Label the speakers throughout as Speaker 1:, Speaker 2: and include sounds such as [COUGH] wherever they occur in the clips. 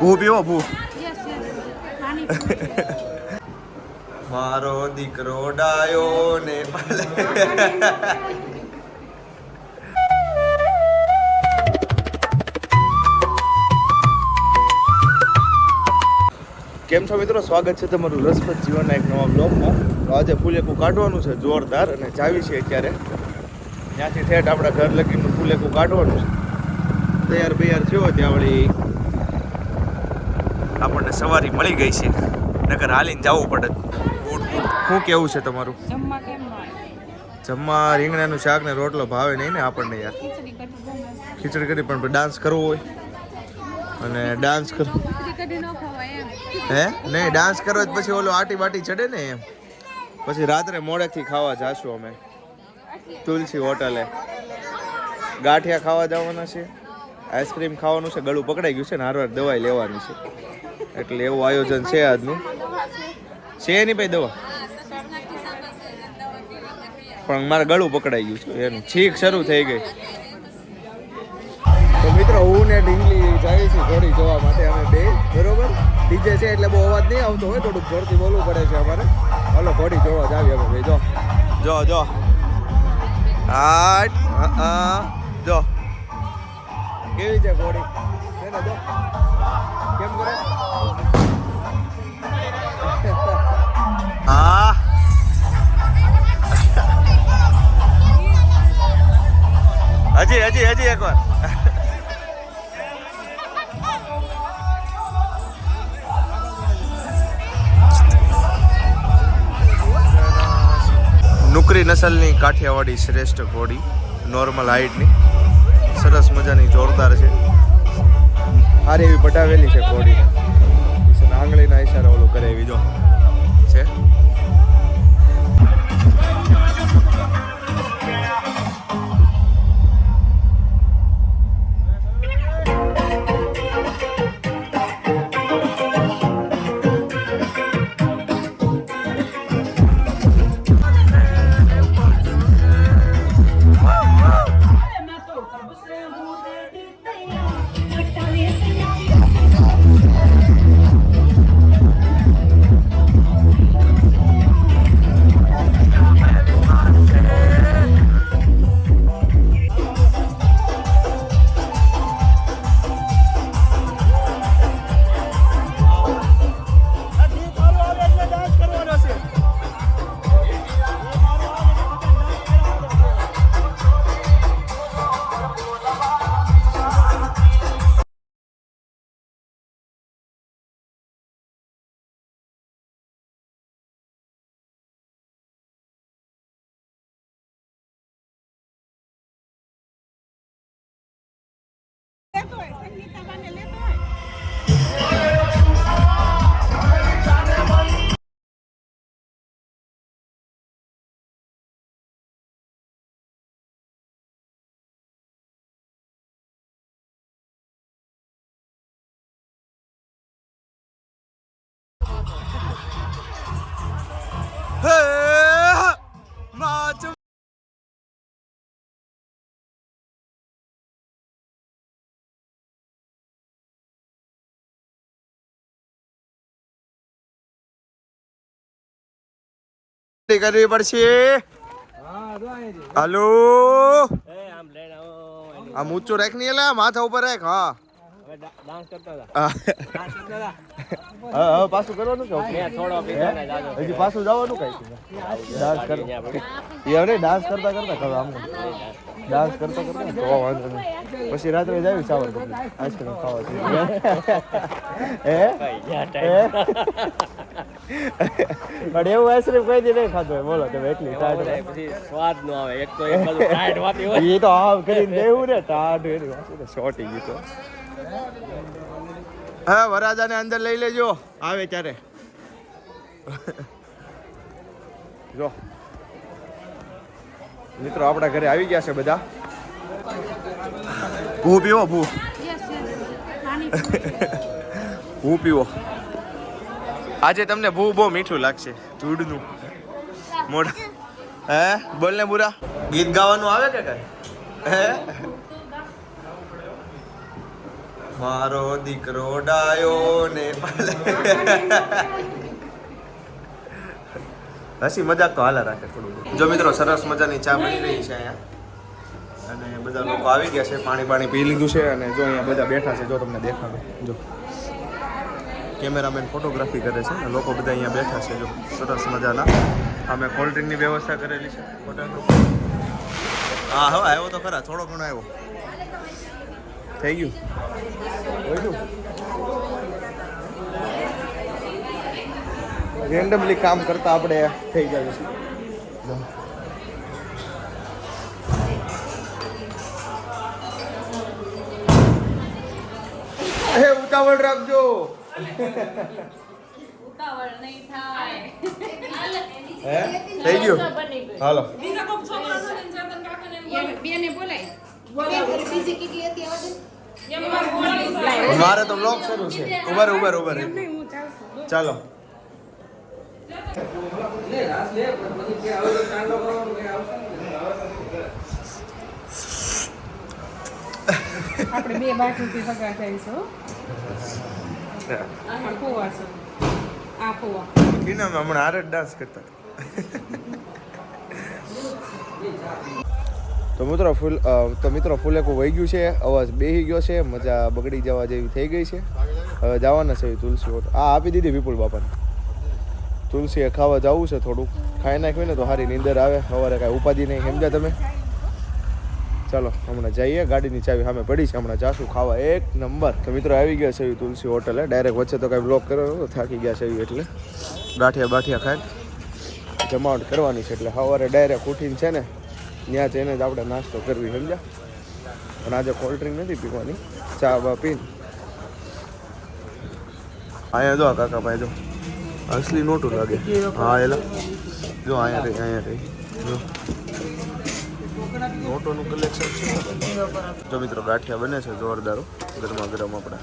Speaker 1: ભૂ પીવો ભૂ. મારો દીકરો ડાયો ને પાલે. કેમ છો મિત્રો? સ્વાગત છે તમારું રસપ્રદ જીવનના એક નવા બ્લોગમાં તો આજે ફૂલેકું કાઢવાનું છે જોરદાર અને ચાવી છે અત્યારે. ત્યાંથી ઠેઠ આપણા ઘર લગીનું ફૂલેકું કાઢવાનું છે. તૈયાર બૈયાર થયો ત્યાં વળી. આપણને સવારી મળી ગઈ છે. નગર હાલીને જવું પડે. શું કેવું છે તમારું?
Speaker 2: જમવા
Speaker 1: રીંગણાનું શાક ને રોટલો ભાવે નહીં ને આપણને યાર.
Speaker 2: ખીચડી કઢી
Speaker 1: કરી પણ ડાન્સ કરવો હોય. અને ડાન્સ કર હે? નહીં ડાન્સ કરો જ પછી ઓલો આટી બાટી ચડે ને એમ. પછી રાત્રે મોડેથી ખાવા જાશું અમે. તુલસી હોટલે. ગાંઠિયા ખાવા જવાના છે. આઈસ્ક્રીમ ખાવાનું છે. ગળું પકડાઈ ગયું છે ને હારવાર દવાઈ લેવાની છે. એટલે એવું આયોજન છે આજનું. છે નહીં ભાઈ દવા? પણ મારે ગળું પકડાઈ ગયું છે એનું. છીક શરૂ થઈ ગઈ. તો મિત્રો હું ને ડીંગલી જાય છે ઘોડી જોવા માટે અમે બે બરોબર? ડીજે છે એટલે બહુ અવાજ નહીં આવતો હોય થોડુંક જોરથી બોલવું પડે છે અમારે. હલો ઘોડી જોવા જ આવી અમે ભાઈ જો જો. જો હા. જો. કેવી છે ઘોડી કેમ કરે? હા. હજી હજી હજી એકવાર. નુકરી નસલની કાઠિયાવાડી શ્રેષ્ઠ ઘોડી નોર્મલ હાઇટની સરસ મજાની જોરદાર છે. સારી એવી પટાવેલી છે કોડી આંગળીના ઈશારા ઓલું કરે એવી જો. કરવી પડશે. હાલો. આમ ઊંચું રાખ નહીં એટલે માથા ઉપર રાખ હા, હવે પાછું કરવાનું કે હજી પાછું જવાનું કઈ ડાન્સ કર એ ડાન્સ કરતા કરતા કરો આમ. ડાન્સ કરતા કરતા તો વાંધો નહીં. પછી રાત્રે જાવી કરી આઈસ્ક્રીમ ખાવા છે? પણ એવું આઈસ્ક્રીમ કોઈ દી નહીં ખાતો બોલો તમે એટલી ટાઢ
Speaker 3: સ્વાદ નો આવે. એક તો એક બાજુ વાતી હોય.
Speaker 1: એ તો આમ કરીને દેવું ને ટાઢ એની વાત શોર્ટી ગયું હા વરાજાને અંદર લઈ લેજો. આવે ત્યારે. જો. મિત્રો આપણા ઘરે આવી ગયા છે બધા. ભૂ પીવો ભૂ ભૂ [LAUGHS] પીવો. આજે તમને ભૂ બહુ મીઠું લાગશે ધૂળનું. મોઢા. હે? બોલ ને બુરા. ગીત ગાવાનું આવે કે કઈ? હે? મારો દીકરો ડાયો ને પાલે હસી મજાક તો હાલા રાખે થોડું જો મિત્રો, સરસ મજાની ચા બની રહી છે અહીંયા. અને બધા લોકો આવી ગયા છે, પાણી પાણી પી લીધું છે અને જો અહીંયા બધા બેઠા છે, જો તમને દેખાડો. જો. કેમેરામેન ફોટોગ્રાફી કરે છે અને લોકો બધા અહીંયા બેઠા છે, જો. સરસ મજાના. અમે કોલ્ડ ડ્રિંકની વ્યવસ્થા કરેલી છે. ફોટોગ્રાફી હા હવે આવ્યો તો ખરા, થોડો ઘણો આવ્યો. થઈ ગયું રેન્ડમલી કામ કરતા આપણે થઈ જાય છે. હે ઉતાવળ રાખજો.
Speaker 2: ઉતાવળ નહીં થાય.
Speaker 1: હે? થઈ ગયું. હાલો.
Speaker 2: બેને બોલાય.
Speaker 1: મારે તો બ્લોક શરૂ છે. ઉભર
Speaker 2: ઉભર ઉભર
Speaker 1: ચાલો.
Speaker 2: આપણે બે બાજુથી ભગા થઈશું આ છે. આ ફોવા
Speaker 1: કિનામ હમણાં આરે ડાન્સ કરતા. તો મિત્રો ફૂલ તો મિત્રો ફૂલેકું વહી ગયું છે, અવાજ બેહી ગયો છે, મજા બગડી જવા જેવી થઈ ગઈ છે. હવે જવાના છે તુલસી હોટ આ આપી દીધી વિપુલ બાપાને. તુલસી ખાવા જવું છે થોડુંક. ખાઈ નાખ્યું ને તો સારી નીંદર આવે. સવારે કાંઈ ઉપાધિ નહીં, સમજ્યા તમે? ચાલો, હમણાં જઈએ. ગાડીની ચાવી સામે પડી છે. હમણાં જાશું ખાવા. એક નંબર. તો મિત્રો આવી ગયા છે તુલસી હોટલે. ડાયરેક્ટ વચ્ચે તો કાંઈ બ્લોક કર્યો થાકી ગયા છે એટલે. ગાંઠિયા બાઠિયા ખાઈ જમાવટ કરવાની છે એટલે સવારે ડાયરેક્ટ ઉઠીને છે ને ત્યાં જઈને જ આપણે નાસ્તો કરવી, સમજ્યા? પણ આજે કોલ્ડ ડ્રિંક નથી પીવાની. ચા, બા પીને અહીંયા જો કાકા ભાઈ જો. અસલી નોટું લાગે. હા, એલા. જો અહીંયા રહી, અહીંયા જો. નોટોનું કલેક્શન છે. જો મિત્રો, ગાંઠિયા બને છે જોરદારો ગરમા ગરમ આપણા.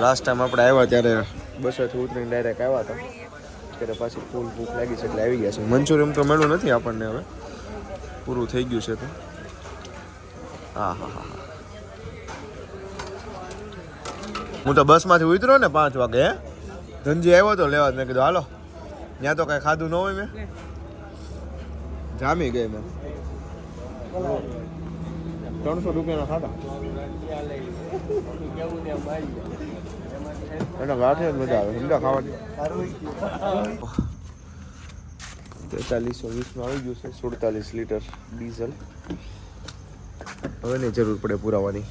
Speaker 1: લાસ્ટ ટાઈમ આપણે આવ્યા ત્યારે બસોથી ઉતરીને ડાયરેક્ટ આવ્યા હતા. ત્યારે પાછી ફૂલ ભૂખ લાગી છે એટલે આવી ગયા છે. મંચુરિયમ તો મળ્યું નથી આપણને હવે. પૂરું થઈ ગયું છે તો. હા હા હા, હું. તો બસમાંથી ઉતર્યો ને પાંચ વાગે, હે? ધનજી આવ્યો તો લેવા મેં કીધું, હાલો ત્યાં તો કાંઈ ખાધું ન હોય મેં. જામી ગઈ મેં. ત્રણસો રૂપિયાના ખાધા. મજા આવે સમજા ખાવાની. આવી ગયું છે, સુડતાલીસ લીટર ડીઝલ. હવે નહીં જરૂર પડે પુરાવાની.